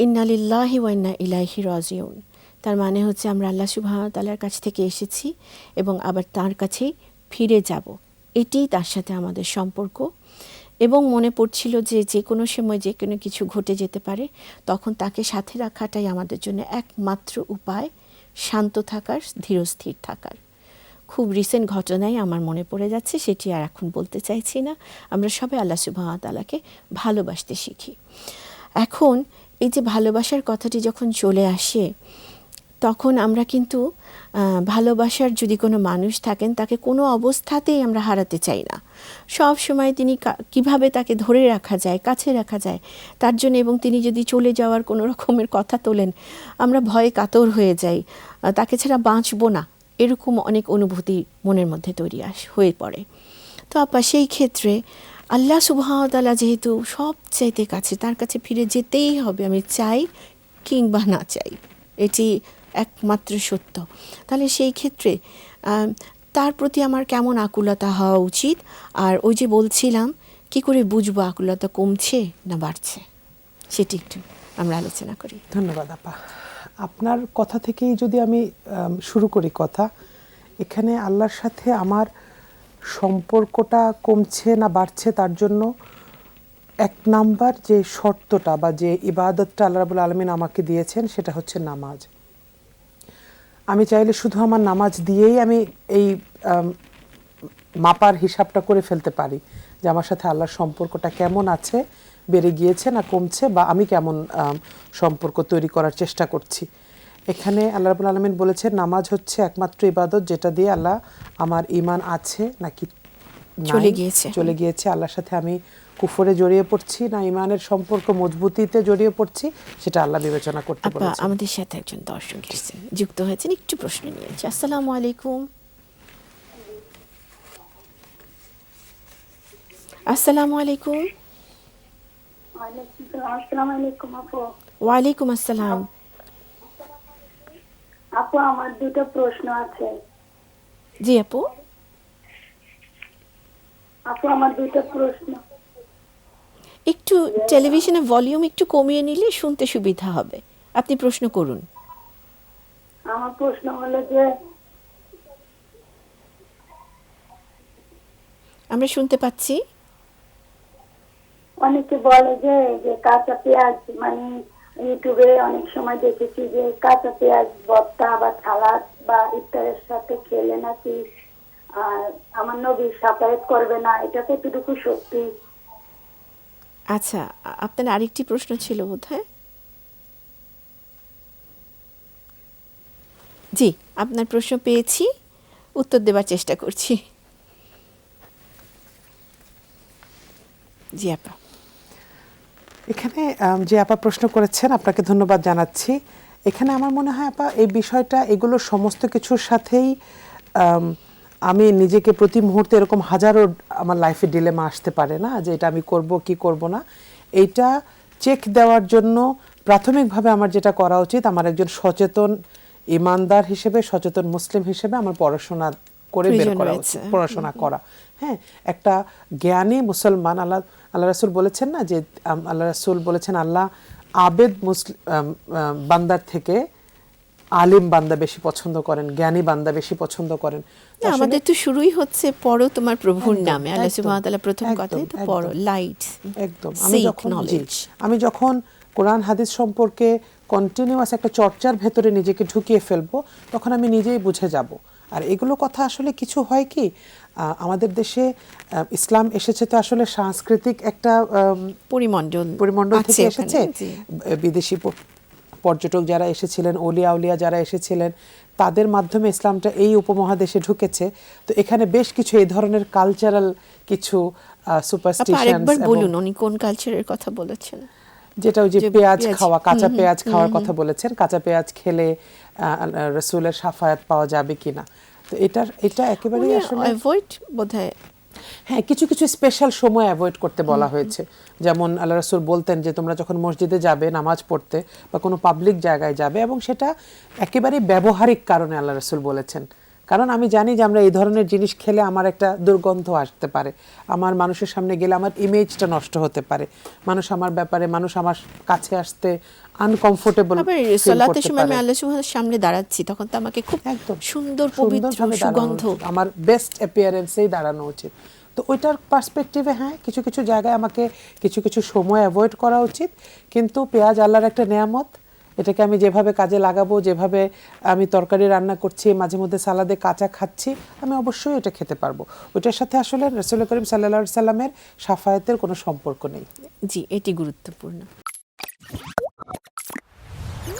ইন্নালিল্লাহি ওয়ান্না ইলাইহি রাজিউন। তার মানে হচ্ছে আমরা আল্লাহ সুবাহতালার কাছ থেকে এসেছি এবং আবার তার কাছেই ফিরে যাব। এটি তার সাথে আমাদের সম্পর্ক। এবং মনে পড়ছিল যে যে কোনো সময় যে কোনো কিছু ঘটে যেতে পারে, তখন তাকে সাথে রাখাটাই আমাদের জন্য একমাত্র উপায় শান্ত থাকার ধীরস্থির থাকার। খুব রিসেন্ট ঘটনাই আমার মনে পড়ে যাচ্ছে, সেটি আর এখন বলতে চাইছি না। আমরা সবাই আল্লাহ সুবাহতালাকে ভালোবাসতে শিখি। এখন এই যে ভালোবাসার কথাটি যখন চলে আসে, তখন আমরা কিন্তু ভালোবাসার যদি কোনো মানুষ থাকেন, তাকে কোনো অবস্থাতেই আমরা হারাতে চাই না। সব সময় তিনি কীভাবে তাকে ধরে রাখা যায়, কাছে রাখা যায়, তার জন্য এবং তিনি যদি চলে যাওয়ার কোনো রকমের কথা তোলেন, আমরা ভয়ে কাতর হয়ে যাই। তাকে ছাড়া বাঁচবো না। এরকম অনেক অনুভূতি মনের মধ্যে তৈরি আস, হয়ে পড়ে। তো আপা, সেই ক্ষেত্রে আল্লাহ সুবাহতালা যেহেতু সব চাইতে কাছে, তার কাছে ফিরে যেতেই হবে, আমি চাই কিংবা না চাই। এটি একমাত্র সত্য। তাহলে সেই ক্ষেত্রে তার প্রতি আমার কেমন আকুলতা হওয়া উচিত? আর ওই যে বলছিলাম, কি করে বুঝব আকুলতা কমছে না বাড়ছে? সেটি একটু আমরা আলোচনা করি। ধন্যবাদ, আপা। আপনার কথা থেকেই যদি আমি, শুরু করি কথা, এখানে আল্লাহর সাথে আমার সম্পর্কটা কমছে না বাড়ছে তার জন্য এক নাম্বার যে শর্তটা বা যে ইবাদতটা আল্লাহ রাবুল আলমিন আমাকে দিয়েছেন সেটা হচ্ছে নামাজ। আমি চাইলে শুধু আমার নামাজ দিয়েই আমি এই মাপার হিসাবটা করে ফেলতে পারি যে আমার সাথে আল্লাহর সম্পর্কটা কেমন আছে, বেড়ে গিয়েছে না কমছে বা আমি কেমন সম্পর্ক তৈরি করার চেষ্টা করছি। এখানে আল্লাহ রাবুল আলমিন বলেছেন নামাজ হচ্ছে একমাত্র ইবাদত যেটা দিয়ে আল্লাহ আমার ইমান আছে নাকি চলে গিয়েছে। চলে গিয়েছে। আল্লাহর সাথে আমি কুফরে জড়িয়ে পড়ছি না ইমানের সম্পর্ক মজবুতিতে জড়িয়ে পড়ছি সেটা আল্লাহ বিবেচনা করতে আপা আমাদের সাথে একজন দর্শক এসেছেন যুক্ত হয়েছেন একটু প্রশ্ন নিয়েছি আসসালামু আলাইকুম। আসসালামু আলাইকুম। ওয়ালাইকুম সালাম। আসসালামু। আপু আমার দুটো প্রশ্ন আছে। জি আপু। আপু আমার দুটো প্রশ্ন। একটু টেলিভিশনের ভলিউম একটু কমিয়ে নিলে শুনতে সুবিধা হবে। আপনি প্রশ্ন করুন। আমার প্রশ্ন হলো যে আমরা শুনতে পাচ্ছি। অনেকে বলে যে কাঁচা পেঁয়াজ মানে ইউটিউবে অনেক সময় দেখেছি যে কাঁচা পেঁয়াজ, ভর্তা বা সালাদ বা ইফতারের সাথে খেলে নাকি আমার নবী সাফায়াত করবে না। এটা কতটুকু সত্যি। আচ্ছা আপনার আরেকটি প্রশ্ন ছিল বোধহয়? জি, আপনার প্রশ্ন পেয়েছি। উত্তর দেবার চেষ্টা করছি। জি, আপা। এখানে যে আপা প্রশ্ন করেছেন, আপনাকে ধন্যবাদ জানাচ্ছি। এখানে আমার মনে হয় আপা, এই বিষয়টা, এগুলো সমস্ত কিছুর সাথেই, আমি নিজেকে প্রতি মুহূর্তে এরকম হাজারো আমার লাইফে ডিলেমা আসতে পারে না, যে এটা আমি করব, কি করব না। এইটা চেক দেওয়ার জন্য প্রাথমিকভাবে আমার যেটা করা উচিত, আমার একজন সচেতন ইমানদার হিসেবে, সচেতন মুসলিম হিসেবে আমার পড়াশোনা করে বের করা উচিত পড়াশোনা করা। হ্যাঁ একটা জ্ঞানী মুসলমান আল্লাহ আল্লাহ রাসুল বলেছেন না যে আল্লাহ রাসুল বলেছেন আল্লাহ আবেদ মুসলিম বান্দার থেকে আলিম বান্দা বেশি পছন্দ করেন জ্ঞানী বান্দা বেশি পছন্দ করেন। আমাদের তো শুরুই হচ্ছে পড়ো তোমার প্রভুর নামে। আল্লাহ সুবহানাহু প্রথম কথাই তো পড়ো লাইট একদম আমি যখন আমি যখন কোরআন হাদিস সম্পর্কে কন্টিনিউয়াস একটা চর্চার ভেতরে নিজেকে ঢুকিয়ে ফেলব তখন আমি নিজেই বুঝে যাব। আর এগুলো কথা আসলে কিছু হয় কি আহ, আমাদের দেশে ইসলাম এসেছে তো আসলে সাংস্কৃতিক একটা পরিমণ্ডল পরিমণ্ডল থেকে এসেছে। বিদেশি পর্যটক যারা এসেছিলেন ওলিয়া উলিয়া যারা এসেছিলেন তাদের মাধ্যমে ইসলামটা এই উপমহাদেশে ঢুকেছে। তো এখানে বেশ কিছু এই ধরনের কালচারাল কিছু সুপারস্টিশন বলুন উনি কোন কালচারের কথা বলেছেন? যেটা ওই যে পেঁয়াজ, খাওয়া কাঁচা পেঁয়াজ খাওয়ার কথা বলেছেন। কাঁচা পেঁয়াজ খেলে রসুলের সাফায়াত পাওয়া যাবে কিনা। তো এটার এটা একেবারেই আসলে অ্যাভয়েড বোধহয় হ্যাঁ কিছু কিছু স্পেশাল সময় অ্যাভয়েড করতে বলা হয়েছে। যেমন আল্লাহ রাসুল বলতেন যে তোমরা যখন মসজিদে যাবে নামাজ পড়তে বা কোনো পাবলিক জায়গায় যাবে এবং সেটা একেবারেই ব্যবহারিক কারণে আল্লাহ রাসুল বলেছেন। কারণ আমি জানি যে আমরা এই ধরনের জিনিস খেলে আমার একটা দুর্গন্ধ আসতে পারে। আমার মানুষের সামনে গেলে আমার ইমেজটা নষ্ট হতে পারে। মানুষ আমার ব্যাপারে মানুষ আমার কাছে আসতে আনকমফোর্টেবল সলাতের সময় আমি আল্লাহ সুবহানের সামনে দাঁড়াচ্ছি তখন তো আমাকে খুব একদম। সুন্দর পবিত্র সুগন্ধ। আমার বেস্ট অ্যাপিয়ারেন্সেই দাঁড়ানো উচিত। তো ওইটার পার্সপেক্টিভে হ্যাঁ কিছু কিছু জায়গায় আমাকে কিছু কিছু সময় অ্যাভয়েড করা উচিত। কিন্তু পেঁয়াজ আল্লাহর একটা নেয়ামত। এটাকে আমি যেভাবে কাজে লাগাবো যেভাবে আমি তরকারি রান্না করছি মাঝে মধ্যে সালাদে কাঁচা খাচ্ছি আমি অবশ্যই এটা খেতে পারব। ওইটার সাথে আসলে রসুল করিম সাল্লা সাল্লামের সাফায়াতের কোনো সম্পর্ক নেই। জি এটি গুরুত্বপূর্ণ।